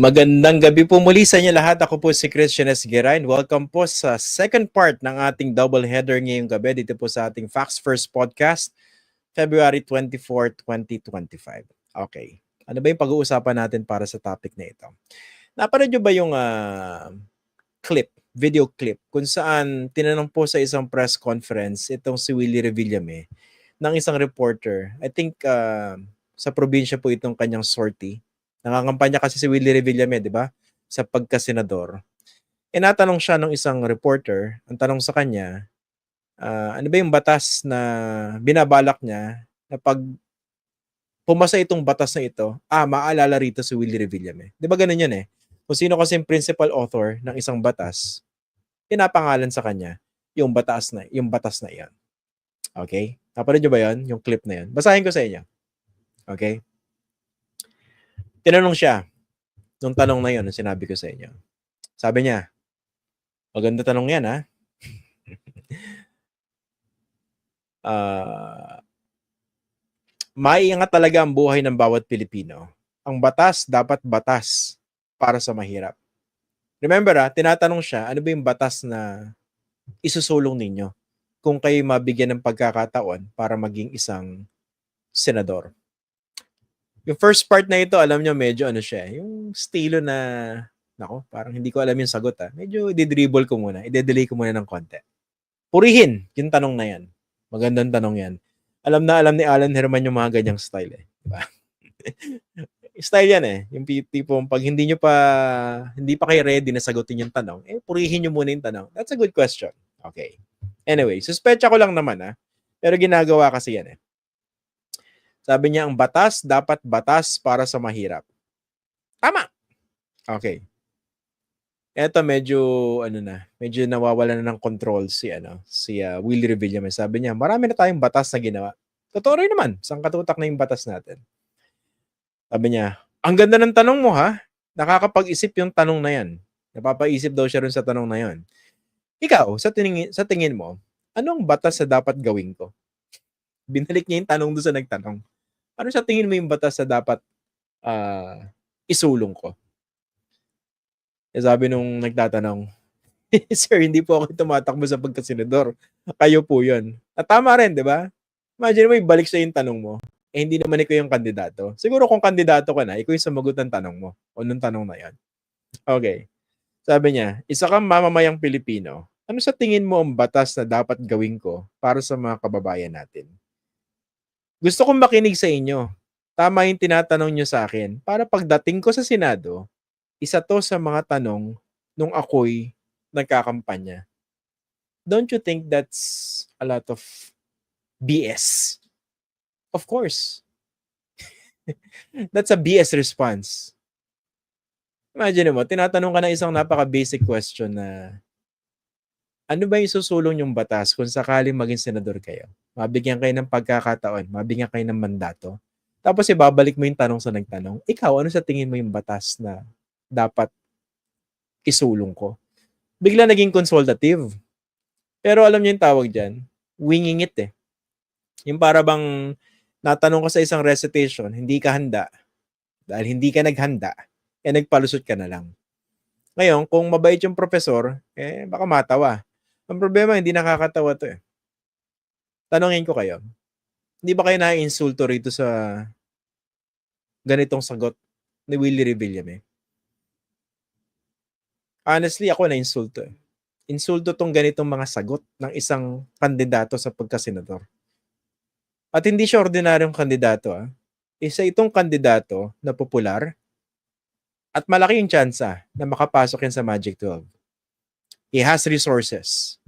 Magandang gabi po muli sa inyo lahat. Ako po si Christian S. Welcome po sa second part ng ating double header ngayong gabi dito po sa ating Facts First podcast, February 24, 2025. Okay. Ano ba yung pag-uusapan natin para sa topic na ito? Napanood nyo ba yung ah, clip, video clip, kung saan tinanong po sa isang press conference itong si Willie Revillame ng isang reporter. I think ah, sa probinsya po itong kanyang sortie Nangangampanya kasi si Willie Revillame, di ba? Sa pagkasenador. E natanong siya ng isang reporter, ang tanong sa kanya, ah, ano ba yung batas na binabalak niya na pag pumasa itong batas na ito, ah, maalala rito si Willie Revillame. Di ba ganun yun eh? Kung sino kasi yung principal author ng isang batas, pinapangalan sa kanya yung batas na, yung batas na iyan. Okay? Napanood nyo ba yun? Yung clip na yun. Basahin ko sa inyo. Okay? Tinanong siya, nung tanong na yun, nung sinabi ko sa inyo. Sabi niya, maganda tanong yan, ha? Ah, maiangat talaga ang buhay ng bawat Pilipino. Ang batas dapat batas para sa mahirap. Remember ah, tinatanong siya, ano ba yung batas na isusulong ninyo kung kayo mabigyan ng pagkakataon para maging isang senador? Yung first part na ito, alam nyo, medyo ano siya, yung estilo na, nako, parang hindi ko alam yung sagot ah. Medyo i-dribble ko muna, i-delay ko muna ng konti. Purihin, yung tanong na yan. Magandang tanong yan. Alam na alam ni Alan Herman yung mga ganyang style eh. Diba? style yan eh. Yung tipong pag hindi nyo pa, hindi pa kayo ready na sagutin yung tanong, eh, purihin nyo muna yung tanong. That's a good question. Okay. Anyway, suspecha ko lang naman ah. Pero ginagawa kasi yan eh. Sabi niya, ang batas dapat batas para sa mahirap. Tama. Okay. Eto medyo ano na, medyo nawawala na ng control si ano, si uh, Willie Revillame. Sabi niya, marami na tayong batas na ginawa. Totoo rin naman, sang katutak na yung batas natin. Sabi niya, ang ganda ng tanong mo ha. Nakakapag-isip yung tanong na yan. Napapaisip daw siya rin sa tanong na yon. Ikaw, sa tingin, sa tingin mo, anong batas na dapat gawin ko? Binalik niya yung tanong doon sa nagtanong. Ano sa tingin mo yung batas na dapat ah, isulong ko? Eh, sabi nung nagtatanong, Sir, hindi po ako tumatakbo sa pagkasenador. Kayo po yun. At tama rin, di ba? Imagine mo, ibalik sa yung tanong mo. Eh, hindi naman ikaw yung kandidato. Siguro kung kandidato ka na, ikaw yung sumagot ng tanong mo. O nung tanong na yan. Okay. Sabi niya, isa kang mamamayang Pilipino. Ano sa tingin mo ang batas na dapat gawin ko para sa mga kababayan natin? Gusto kong makinig sa inyo. Tama yung tinatanong nyo sa akin. Para pagdating ko sa Senado, isa to sa mga tanong nung ako'y nagkakampanya. Don't you think that's a lot of BS? Of course. that's a BS response. Imagine mo, tinatanong ka ng isang napaka-basic question na ano ba yung susulong yung batas kung sakaling maging senador kayo? Mabigyan kayo ng pagkakataon, mabigyan kayo ng mandato. Tapos ibabalik mo yung tanong sa nagtanong, ikaw, ano sa tingin mo yung batas na dapat isulong ko? Bigla naging consultative. Pero alam niyo yung tawag dyan, winging it eh. Yung para bang natanong ka sa isang recitation, hindi ka handa. Dahil hindi ka naghanda, eh nagpalusot ka na lang. Ngayon, kung mabait yung profesor, eh baka matawa. Ang problema, hindi nakakatawa to eh. Tanongin ko kayo, hindi ba kayo na-insulto rito sa ganitong sagot ni Willie Revillame? Honestly, ako na-insulto eh. Insulto tong ganitong mga sagot ng isang kandidato sa pagkasenador. At hindi siya ordinaryong kandidato ah. Isa itong kandidato na popular at malaki yung tsansa na makapasok yan sa Magic 12. He has resources.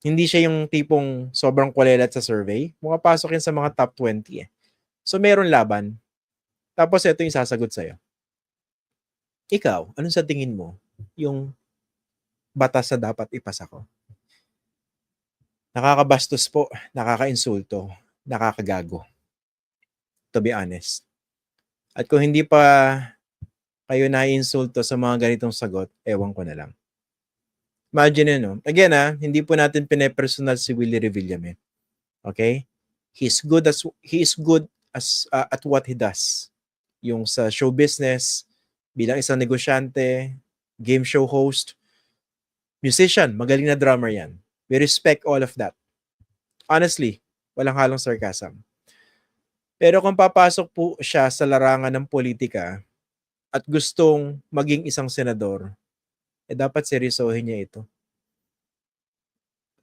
Hindi siya yung tipong sobrang kulelat sa survey. Makapasok yan sa mga top 20 eh. So meron laban. Tapos ito yung sasagot sa'yo. Ikaw, anong sa tingin mo yung batas na dapat ipasa ko? Nakakabastos po, nakakainsulto, nakakagago. To be honest. At kung hindi pa kayo naiinsulto sa mga ganitong sagot, ewan ko na lang. Imagine no? Again ah, hindi po natin pinepersonal si Willie Revillame. Okay? He's good as he is good as uh, at what he does. yung sa show business, bilang isang negosyante, game show host, musician, magaling na drummer yan. We respect all of that. Honestly, walang halong sarcasm. Pero kung papasok po siya sa larangan ng politika at gustong maging isang senador, eh dapat seryosohin niya ito.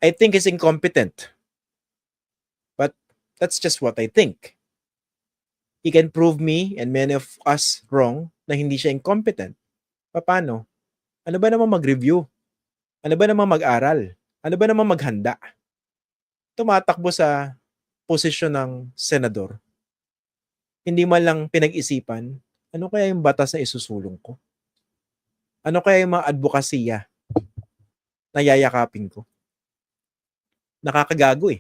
I think he's incompetent. But that's just what I think. He can prove me and many of us wrong na hindi siya incompetent. Paano? Ano ba naman mag-review? Ano ba naman mag-aral? Ano ba naman maghanda? Tumatakbo sa posisyon ng senador. Hindi man lang pinag-isipan, ano kaya yung batas na isusulong ko? Ano kaya yung mga advokasya na yayakapin ko? Nakakagago eh.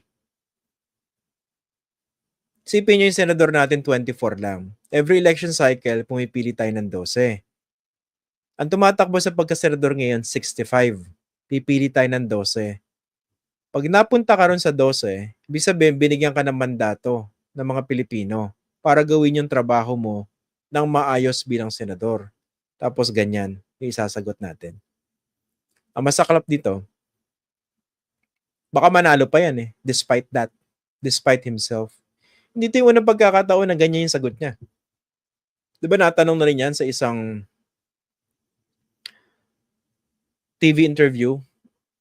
Sipin nyo yung senador natin 24 lang. Every election cycle, pumipili tayo ng 12. Ang tumatakbo sa pagkasenador ngayon, 65. Pipili tayo ng 12. Pag napunta ka ron sa 12, ibig sabihin, binigyan ka ng mandato ng mga Pilipino para gawin yung trabaho mo ng maayos bilang senador. Tapos ganyan, yung isasagot natin. Ang masaklap dito, baka manalo pa yan eh, despite that, despite himself. Hindi ito yung unang pagkakataon na ganyan yung sagot niya. Di ba natanong na rin yan sa isang TV interview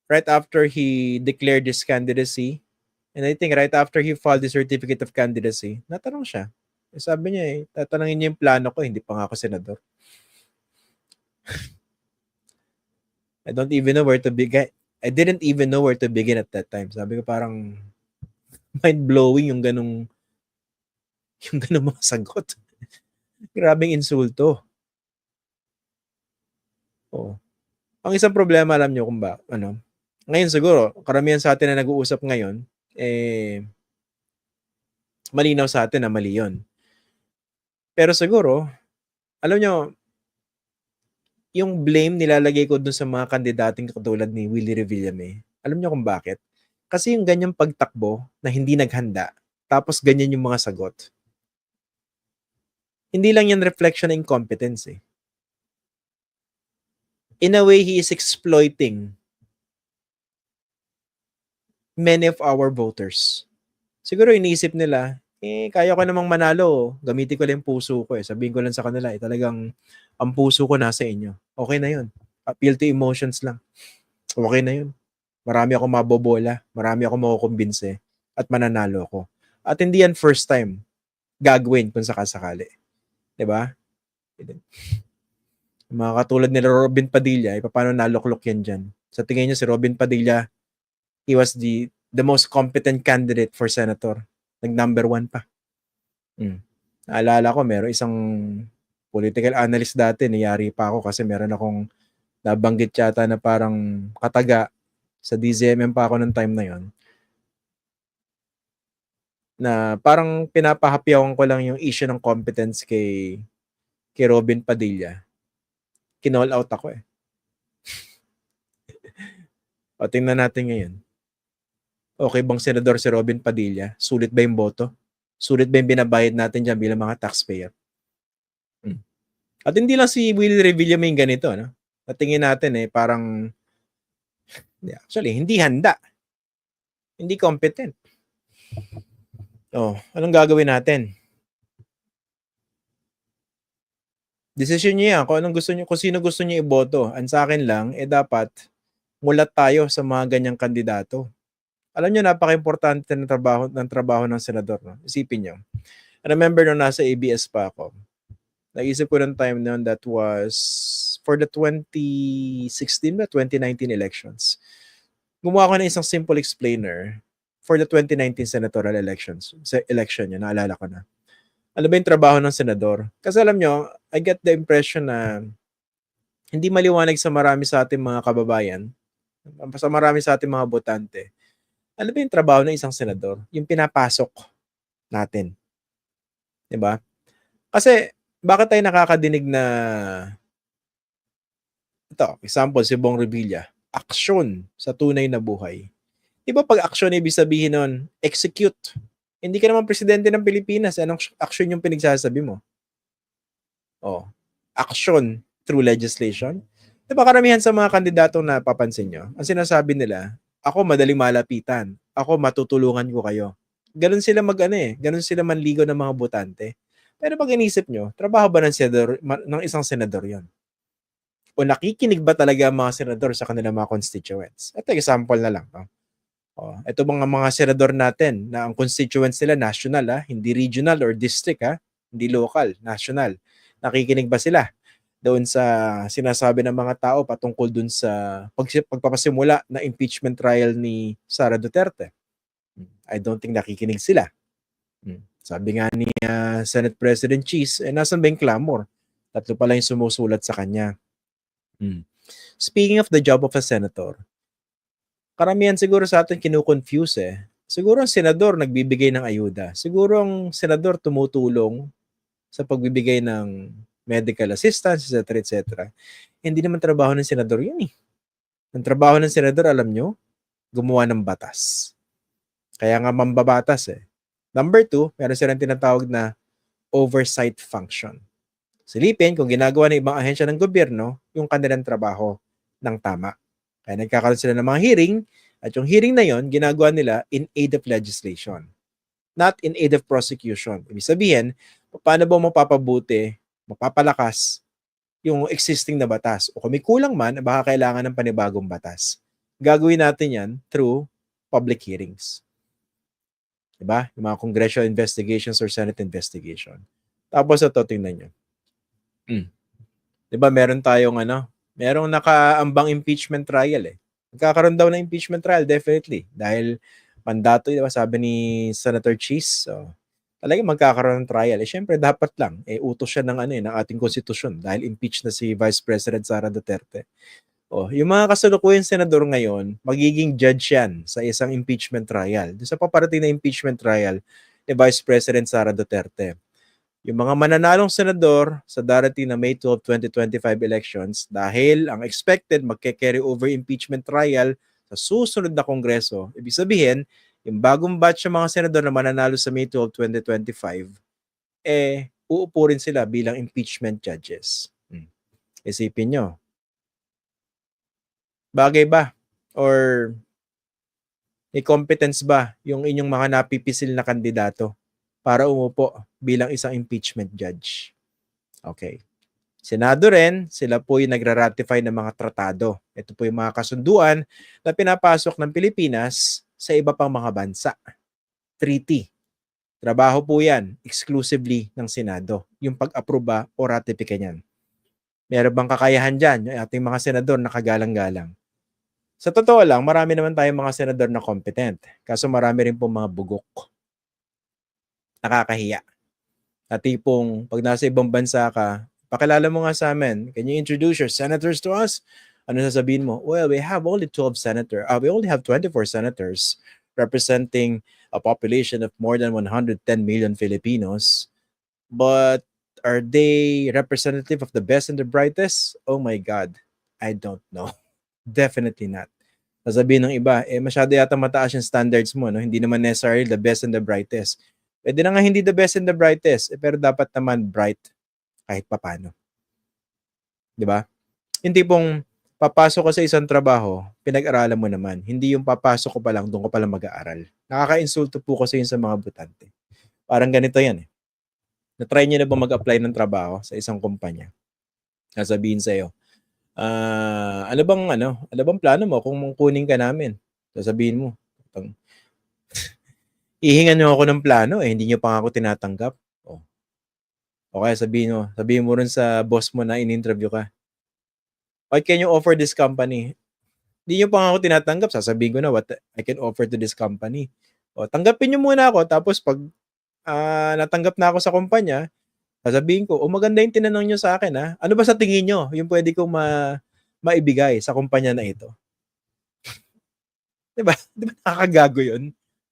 right after he declared his candidacy and I think right after he filed the certificate of candidacy, natanong siya. Eh, Sabi niya eh, tatanungin niya yung plano ko, hindi pa nga ako senador. I don't even know where to begin. I didn't even know where to begin at that time. Sabi ko parang mind-blowing yung ganong yung ganong mga sagot. Grabing insulto. Oo. Ang isang problema, alam nyo kung ba, ano, ngayon siguro, karamihan sa atin na nag-uusap ngayon, eh, malinaw sa atin na mali yun. Pero siguro, alam nyo, yung blame nilalagay ko dun sa mga kandidating katulad ni Willie Revillame. Alam nyo kung bakit? Kasi yung ganyang pagtakbo na hindi naghanda, tapos ganyan yung mga sagot. Hindi lang yan reflection ng incompetence eh. In a way, he is exploiting many of our voters. Siguro iniisip nila, eh, kaya ko namang manalo, gamitin ko lang yung puso ko eh. Sabihin ko lang sa kanila, eh, talagang ang puso ko nasa inyo. Okay na yun. Appeal to emotions lang. Okay na yun. Marami ako mabobola, marami ako makukumbinse, at mananalo ako. At hindi yan first time gagawin kung sakasakali. ba? Mga katulad nila Robin Padilla, eh, paano naluklok yan dyan? Sa tingin niyo si Robin Padilla, he was the the most competent candidate for senator. Nag number one pa. Mm. Naalala ko, meron isang political analyst dati, niyari pa ako kasi meron akong nabanggit yata na parang kataga sa DZMM pa ako ng time na yon na parang pinapahapyawan ko lang yung issue ng competence kay kay Robin Padilla. Kinall out ako eh. o tingnan natin ngayon. Okay bang senador si Robin Padilla? Sulit ba yung boto? Sulit ba yung binabayad natin dyan bilang mga taxpayer? At hindi lang si Willie Revilla may ganito. No? Natingin natin eh, parang actually, hindi handa. Hindi competent. Oh, anong gagawin natin? Desisyon niyo yan kung anong gusto niyo, kung sino gusto niyo iboto. Ang sa akin lang, eh dapat mulat tayo sa mga ganyang kandidato. Alam niyo napaka-importante ng trabaho ng trabaho ng senador, no? Isipin niyo. I remember nung nasa ABS pa ako. Naisip ko ng time noon that was for the 2016 ba 2019 elections. Gumawa ko ng isang simple explainer for the 2019 senatorial elections. Sa election yun, naalala ko na. Ano ba yung trabaho ng senador? Kasi alam nyo, I get the impression na hindi maliwanag sa marami sa ating mga kababayan, sa marami sa ating mga botante, ano ba yung trabaho ng isang senador? Yung pinapasok natin. 'Di ba? Kasi bakit tayo nakakadinig na ito, example si Bong Revilla, aksyon sa tunay na buhay. Di ba pag aksyon ibig sabihin nun, execute. Hindi ka naman presidente ng Pilipinas, anong aksyon yung pinagsasabi mo? Oh, action through legislation. 'Di ba karamihan sa mga kandidato na papansin nyo, ang sinasabi nila, ako madaling malapitan, ako matutulungan ko kayo. Ganun sila mag eh, ganun sila manligo ng mga botante. Pero pag inisip nyo, trabaho ba ng, senador, ng isang senador yon? O nakikinig ba talaga ang mga senador sa kanilang mga constituents? Ito example na lang. No? Oh, ito mga mga senador natin na ang constituents nila national ha, hindi regional or district ha, hindi local, national. Nakikinig ba sila doon sa sinasabi ng mga tao patungkol doon sa pag, pagpapasimula na impeachment trial ni Sara Duterte? I don't think nakikinig sila. Hmm. Sabi nga ni Senate President Cheese, eh, nasan ba yung clamor? Tatlo pala yung sumusulat sa kanya. Hmm. Speaking of the job of a senator, karamihan siguro sa atin kinukonfuse eh. Siguro ang senador nagbibigay ng ayuda. Siguro ang senador tumutulong sa pagbibigay ng medical assistance, etc. etc. Hindi naman trabaho ng senador yun eh. Ang trabaho ng senador, alam nyo, gumawa ng batas. Kaya nga mambabatas eh. Number two, meron silang tinatawag na oversight function. Silipin kung ginagawa ng ibang ahensya ng gobyerno yung kanilang trabaho ng tama. Kaya nagkakaroon sila ng mga hearing at yung hearing na yon ginagawa nila in aid of legislation. Not in aid of prosecution. Ibig sabihin, paano ba mapapabuti, mapapalakas yung existing na batas? O kung may kulang man, baka kailangan ng panibagong batas. Gagawin natin yan through public hearings. Diba? Yung mga congressional investigations or Senate investigation. Tapos ito, tingnan nyo. Mm. Diba, meron tayong ano, merong nakaambang impeachment trial eh. Magkakaroon daw ng impeachment trial, definitely. Dahil mandato, diba, sabi ni Senator Cheese, so, talaga magkakaroon ng trial. Eh, syempre, dapat lang, eh, utos siya ng, ano, eh, ng ating konstitusyon dahil impeach na si Vice President Sara Duterte. Oh, yung mga kasalukuyan senador ngayon, magiging judge yan sa isang impeachment trial. Doon sa paparating na impeachment trial ni Vice President Sara Duterte. Yung mga mananalong senador sa darating na May 12, 2025 elections dahil ang expected magke-carry over impeachment trial sa susunod na kongreso. Ibig sabihin, yung bagong batch ng mga senador na mananalo sa May 12, 2025, eh, uupo rin sila bilang impeachment judges. Hmm. Isipin nyo, Bagay ba? Or may competence ba yung inyong mga napipisil na kandidato para umupo bilang isang impeachment judge? Okay. Senado rin, sila po yung nagra-ratify ng mga tratado. Ito po yung mga kasunduan na pinapasok ng Pilipinas sa iba pang mga bansa. Treaty. Trabaho po yan exclusively ng Senado, yung pag-aproba o ratifika niyan. Meron bang kakayahan dyan yung ating mga senador na kagalang-galang? Sa totoo lang, marami naman tayong mga senador na competent. Kaso marami rin po mga bugok. Nakakahiya. At tipong pag nasa ibang bansa ka, pakilala mo nga sa amin, can you introduce your senators to us? Ano sasabihin mo? Well, we have only 12 senators. Uh, we only have 24 senators representing a population of more than 110 million Filipinos. But are they representative of the best and the brightest? Oh my God, I don't know. Definitely not. Sasabihin ng iba, eh masyado yata mataas yung standards mo, no? Hindi naman necessarily the best and the brightest. Pwede na nga hindi the best and the brightest, eh, pero dapat naman bright kahit papano. 'Di ba? Hindi pong papasok ka sa isang trabaho, pinag-aralan mo naman. Hindi yung papasok ko pa lang, doon ko pa lang mag-aaral. Nakaka-insulto po kasi yun sa mga butante. Parang ganito yan eh. Na-try niyo na ba mag-apply ng trabaho sa isang kumpanya? Sasabihin sa'yo, ah, ano bang ano, ano bang plano mo kung kunin ka namin? Sasabihin mo, pang, ihingan niyo ako ng plano eh, hindi niyo pa ako tinatanggap. Oh. O kaya sabihin mo, sabihin mo rin sa boss mo na in-interview ka. What can you offer this company? Hindi niyo pa ako tinatanggap, sasabihin ko na what I can offer to this company. O, tanggapin niyo muna ako, tapos pag uh, natanggap na ako sa kumpanya, Sasabihin ko, "Oh, maganda yung tinanong niyo sa akin, ah. Ano ba sa tingin niyo yung pwede kong ma maibigay sa kumpanya na ito?" 'Di ba? 'Di ba nakakagago 'yun?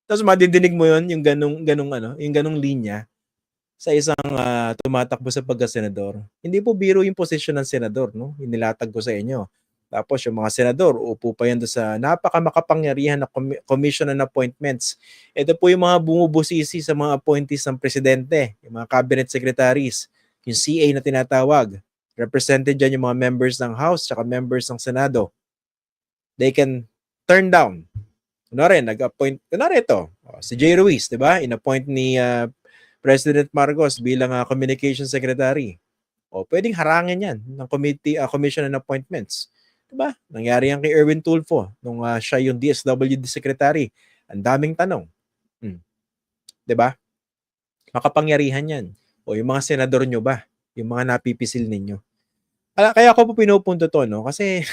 Tapos madidinig mo 'yun, yung ganong ganong ano, yung ganong linya sa isang uh, tumatakbo sa pagka-senador. Hindi po biro yung posisyon ng senador, no? Inilatag ko sa inyo. Tapos yung mga senador, upo pa yan sa napakamakapangyarihan na commission and appointments. Ito po yung mga bumubusisi sa mga appointees ng presidente, yung mga cabinet secretaries. yung CA na tinatawag. Represented dyan yung mga members ng House tsaka members ng Senado. They can turn down. Kunwari, nag-appoint, kunwari ito, oh, si Jay Ruiz, di ba? In-appoint ni ah, President Marcos bilang ah, Communication Secretary. O, pwedeng harangin yan ng committee, ah, Commission on Appointments. Di ba? Nangyari yan kay Erwin Tulfo nung ah, siya yung DSWD Secretary. Ang daming tanong. Hmm. Ba? Makapangyarihan yan. O yung mga senador nyo ba? Yung mga napipisil ninyo. Ala, kaya ako po pinupunto to, no? Kasi,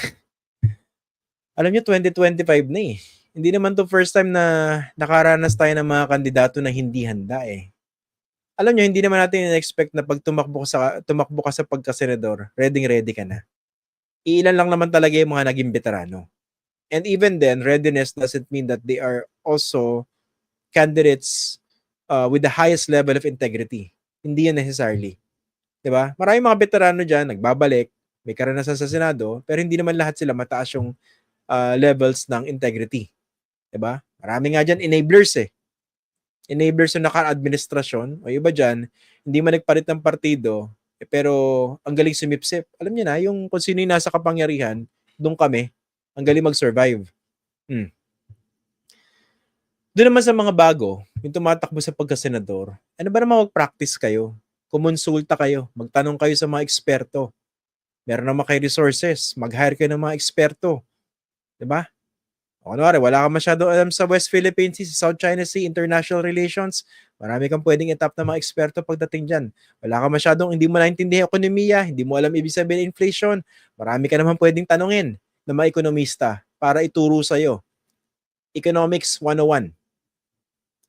alam nyo, 2025 na eh. Hindi naman to first time na nakaranas tayo ng mga kandidato na hindi handa eh. Alam nyo, hindi naman natin expect na pag tumakbo ka sa, tumakbo ka sa pagkasenador, ready ready ka na. Ilan lang naman talaga yung mga naging veterano. And even then, readiness doesn't mean that they are also candidates uh, with the highest level of integrity. Hindi yan necessarily. ba? Maraming mga veterano diyan nagbabalik, may karanasan sa Senado, pero hindi naman lahat sila mataas yung uh, levels ng integrity. ba? Marami nga diyan enablers eh. Enablers yung naka-administrasyon o iba diyan, hindi man nagpalit ng partido, eh, pero ang galing sumipsip. Alam niyo na, yung kung sino yung nasa kapangyarihan, doon kami, ang galing mag-survive. Hmm. Doon naman sa mga bago, yung tumatakbo sa pagkasenador, ano ba naman mag-practice kayo? Kumonsulta kayo, magtanong kayo sa mga eksperto. Meron naman kayo resources, mag-hire kayo ng mga eksperto. 'Di ba? O kunwari, wala ka masyado alam sa West Philippine Sea, South China Sea, international relations, marami kang pwedeng itap na mga eksperto pagdating dyan. Wala ka masyadong, hindi mo naintindihan ekonomiya, hindi mo alam ibig sabihin ng inflation, marami ka naman pwedeng tanungin ng mga ekonomista para ituro sa'yo. Economics 101.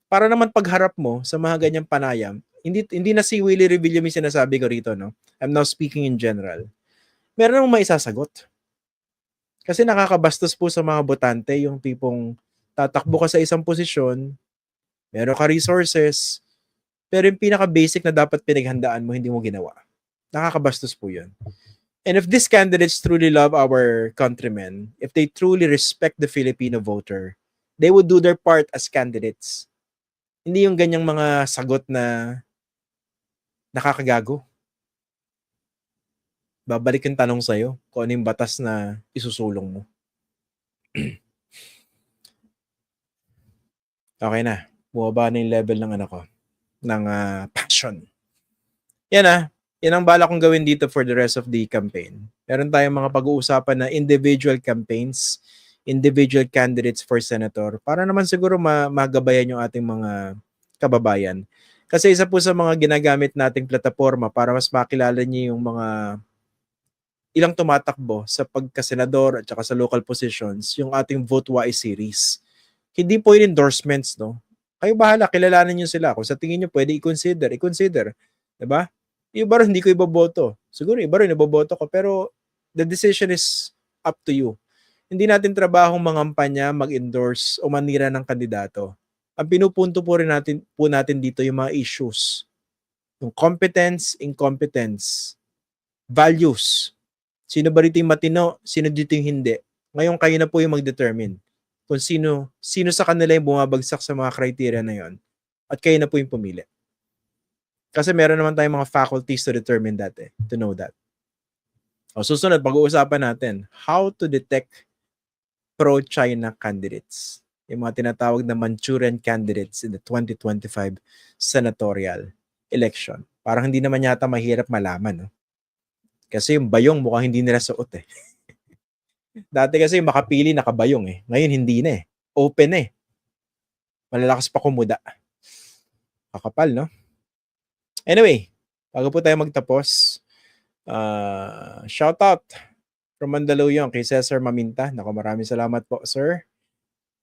Para naman pagharap mo sa mga ganyang panayam, hindi hindi na si Willie Revilla yung sinasabi ko rito, no? I'm now speaking in general. Meron namang maisasagot. Kasi nakakabastos po sa mga botante yung tipong tatakbo ka sa isang posisyon, meron ka resources, pero yung pinaka-basic na dapat pinaghandaan mo, hindi mo ginawa. Nakakabastos po yun. And if these candidates truly love our countrymen, if they truly respect the Filipino voter, they would do their part as candidates. Hindi yung ganyang mga sagot na nakakagago. Babalik yung tanong sa'yo kung ano yung batas na isusulong mo. okay na. Bumaba na yung level ng ano ko, ng uh, passion. Yan ah. Yan ang bala kong gawin dito for the rest of the campaign. Meron tayong mga pag-uusapan na individual campaigns, individual candidates for senator para naman siguro ma- magabayan yung ating mga kababayan. Kasi isa po sa mga ginagamit nating plataforma para mas makilala niyo yung mga ilang tumatakbo sa pagkasenador at saka sa local positions, yung ating Vote Wise series. Hindi po yung endorsements, no? Kayo bahala, kilalanin niyo sila. Kung sa tingin niyo pwede i-consider, i-consider. 'Di ba? Yung iba rin, hindi ko iboboto. Siguro iba rin iboboto ko, pero the decision is up to you. Hindi natin trabahong mangampanya, mag-endorse o manira ng kandidato. Ang pinupunto po rin natin, po natin dito yung mga issues. Yung competence, incompetence, values. Sino ba rito yung matino, sino dito yung hindi. Ngayon kayo na po yung mag-determine kung sino, sino sa kanila yung bumabagsak sa mga criteria na yon at kayo na po yung pumili. Kasi meron naman tayong mga faculties to determine that eh, to know that. O susunod, pag-uusapan natin, how to detect pro-China candidates. Yung mga tinatawag na Manchurian candidates in the 2025 senatorial election. Parang hindi naman yata mahirap malaman. No? Kasi yung bayong mukhang hindi nila suot eh. Dati kasi makapili nakabayong eh. Ngayon hindi na eh. Open eh. Malalakas pa kumuda. Kakapal, no? Anyway, bago po tayo magtapos, uh, shout out from Mandaluyong kay Cesar Maminta. Nako, maraming salamat po, sir.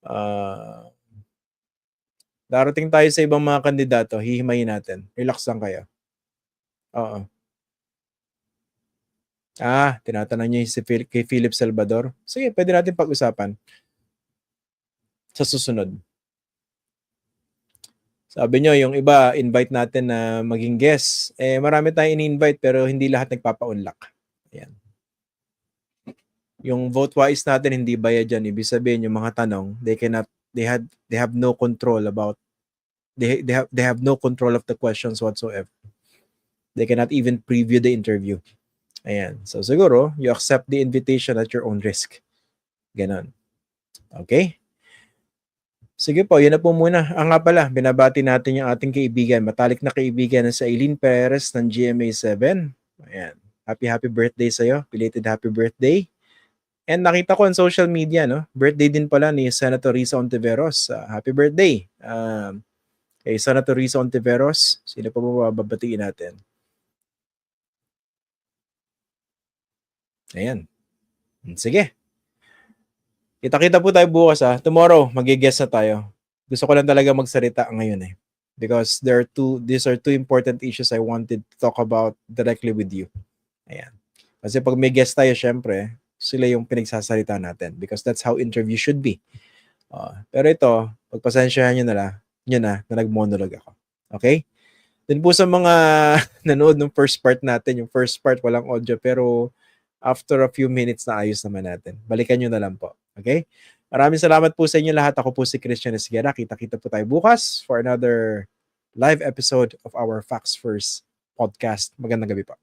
Uh, darating tayo sa ibang mga kandidato, hihimayin natin. Relax lang kayo. Oo. Ah, tinatanong niyo si Phil, kay Philip Salvador. Sige, pwede natin pag-usapan sa susunod. Sabi nyo, yung iba, invite natin na maging guest. Eh, marami tayong ini-invite pero hindi lahat nagpapa-unlock. Ayan. Yung vote wise natin hindi bayad dyan. Ibig sabihin yung mga tanong, they cannot, they had, they have no control about, they, they have, they have no control of the questions whatsoever. They cannot even preview the interview. Ayan. So siguro, you accept the invitation at your own risk. Ganon. Okay? Sige po, yun na po muna. Ah, nga pala, binabati natin yung ating kaibigan, matalik na kaibigan sa Eileen Perez ng GMA7. Ayan. Happy, happy birthday sa'yo. Belated happy birthday. And nakita ko on social media, no? Birthday din pala ni Senator Risa Ontiveros. Ah, happy birthday. Um, kay Senator Risa Ontiveros. Sino pa ba babatiin natin? Ayan. Sige. Kita-kita po tayo bukas ha. Tomorrow, mag-guest na tayo. Gusto ko lang talaga magsalita ngayon eh. Because there are two, these are two important issues I wanted to talk about directly with you. Ayan. Kasi pag may guest tayo, syempre, sila yung pinagsasalita natin. Because that's how interview should be. Uh, pero ito, pagpasensyahan nyo na lang, nyo na, na nag-monologue ako. Okay? Then po sa mga nanood ng first part natin, yung first part walang audio, pero after a few minutes na ayos naman natin. Balikan nyo na lang po. Okay? Maraming salamat po sa inyo lahat. Ako po si Christian Esguera. Kita-kita po tayo bukas for another live episode of our Facts First podcast. Magandang gabi po.